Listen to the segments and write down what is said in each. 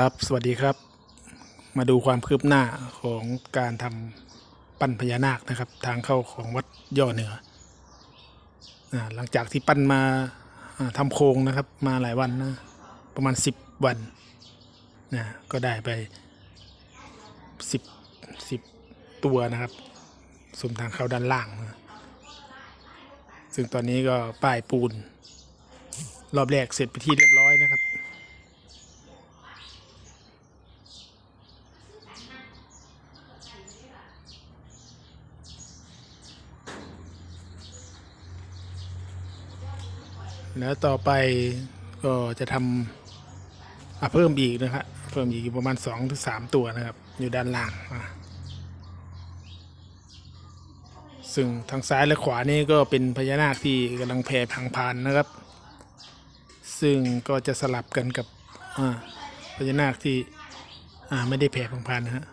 ครับ สวัสดีครับ มาดูความคืบหน้าของการทำปั้นพญานาคนะครับ ทางเข้าของวัดย่อเหนือหลังจากที่ปั้นมาอ่าทำโครงนะครับ มาหลายวันนะประมาณ 10 วันนะก็ได้ไป 10 10 ตัวนะครับส่วนทางเข้าด้านล่างนะซึ่งตอนนี้ก็ป้ายปูน รอบแรกเสร็จไปที่เรียบร้อยนะครับ แล้วต่อไปก็จะทำเพิ่มอีกนะครับเพิ่มอีกประมาณสองถึงสามตัวนะครับ อยู่ด้านล่างซึ่งทางซ้ายและขวานี่ก็เป็นพญานาคที่กำลังแผ่พังพานนะครับ ซึ่งก็จะสลับกันกับพญานาคที่ไม่ได้แผ่พังพานนะฮะ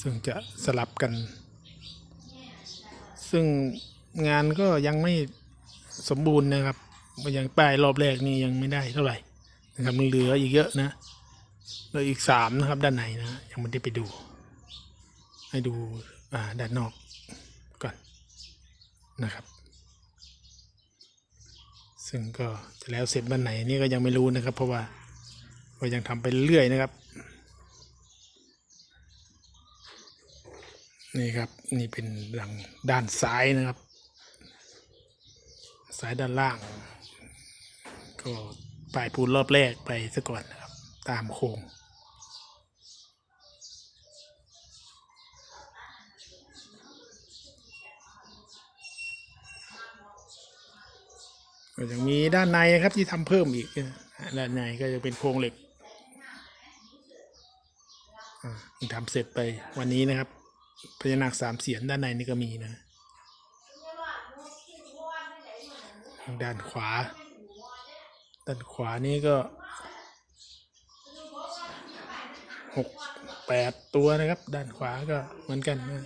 ซึ่งจะสลับกัน ซึ่งงานก็ยังไม่สมบูรณ์นะครับ ยังป้ายรอบแรกนี่ยังไม่ได้เท่าไหร่นะครับมันเหลืออีกเยอะนะเหลืออีกสามนะครับด้านในนะยังไม่ได้ไปดู ให้ดูอ่าด้านนอกก่อนนะครับ ซึ่งก็จะแล้วเสร็จวันไหนนี่ก็ยังไม่รู้นะครับ เพราะว่าก็ยังทำไปเรื่อยนะครับนี่ครับนี่เป็นหลังด้านซ้ายนะครับสายด้านล่าง ก็ปลายปูนรอบแรกไปซะก่อนนะครับ ตามโครงก็ยังมีด้านในนะครับที่ทำเพิ่มอีก ด้านในก็จะเป็นโครงเหล็กอ่าเพิ่งทำเสร็จไปวันนี้นะครับพญานาคสามเสียนด้านในนี่ก็มีนะทางด้านขวา ด้านขวานี่ก็หกแปดตัวนะครับ ด้านขวาก็เหมือนกันนะ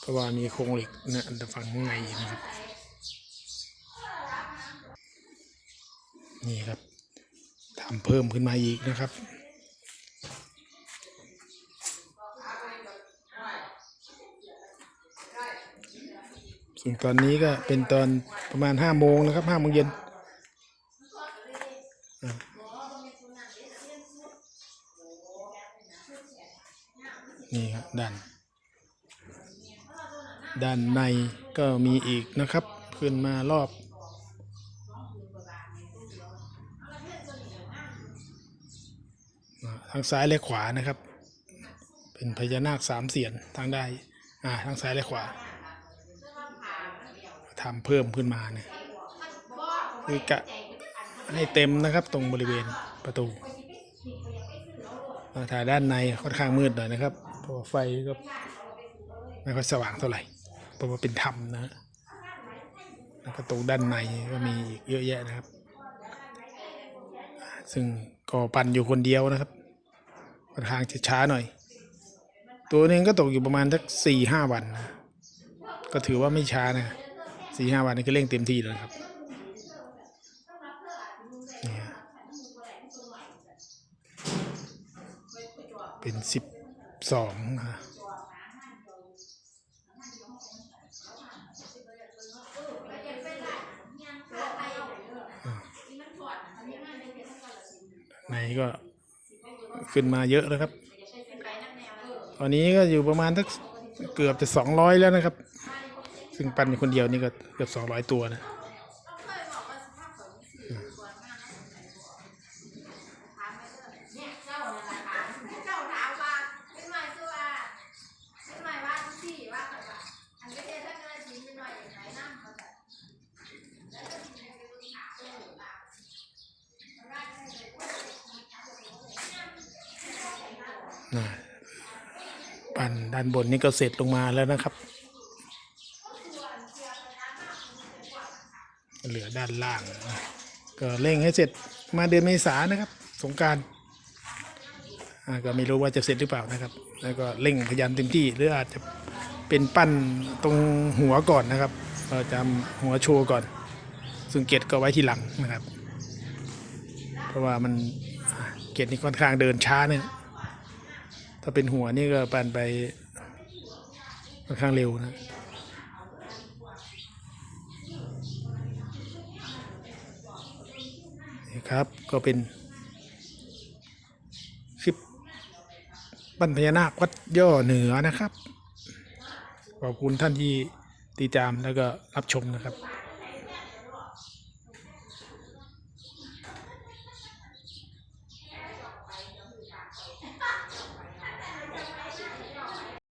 เพราะว่ามีโครงเหล็กนะอันฝั่งข้างในนะครับ นี่ครับทำเพิ่มขึ้นมาอีกนะครับ ส่วนตอนนี้ก็เป็นตอนประมาณห้าโมงนะครับห้าโมงเย็นนี่ครับด้านด้านในก็มีอีกนะครับ ขึ้นมารอบ ทางซ้ายและขวานะครับ เป็นพญานาคสามเสียนทางได้อ่าทางซ้ายและขวา ทำเพิ่มขึ้นมาเนี่ยคือกะให้เต็มนะครับตรงบริเวณประตูถ่ายด้านในค่อนข้างมืดหน่อยนะครับเพราะไฟก็ไม่ค่อยสว่างเท่าไหร่เพราะว่าเป็นถ้ำนะแล้วประตูด้านในก็มีอีกเยอะแยะนะครับ ซึ่งก็ปั่นอยู่คนเดียวนะครับค่อนข้างจะช้าหน่อย ตัวนึงก็ตกอยู่ประมาณสักสี่ห้าวันนะก็ถือว่าไม่ช้านะ สี่ห้าวันนี้ก็เร่งเต็มที่แล้วนะครับเป็นสิบสองนะฮะในก็ขึ้นมาเยอะแล้วครับ ตอนนี้ก็อยู่ประมาณสักเกือบจะสองร้อยแล้วนะครับ ซึ่งปันคนเดียวนี่ก็เกือบสองร้อยตัวนะปั่นเป็นหน่อยอย่างไรนั่งเขาจะแล้วก็ชิ้นเป็นคนถามเออว่านะปั่นด้านบนนี่ก็เสร็จลงมาแล้วนะครับ เหลือ ด้านล่าง ก็เร่งให้เสร็จมาเดือนเมษานะครับ สงการก็ไม่รู้ว่าจะเสร็จหรือเปล่านะครับ แล้วก็เร่งพยายามเต็มที่หรืออาจจะเป็นปั้นตรงหัวก่อนนะครับพก็จำหัวโชว์ก่อนซึ่งเกตก็ไว้ที่หลังนะครับ เพราะว่ามันเกตนี่ค่อนข้างเดินช้าเนี่ยถ้าเป็นหัวนี่ก็ปั่นไปค่อนข้างเร็วนะ ครับ ก็เป็นคลิปบันพญานาควัดย่อเหนือนะครับ ขอบคุณท่านที่ติดตามแล้วก็รับชมนะครับ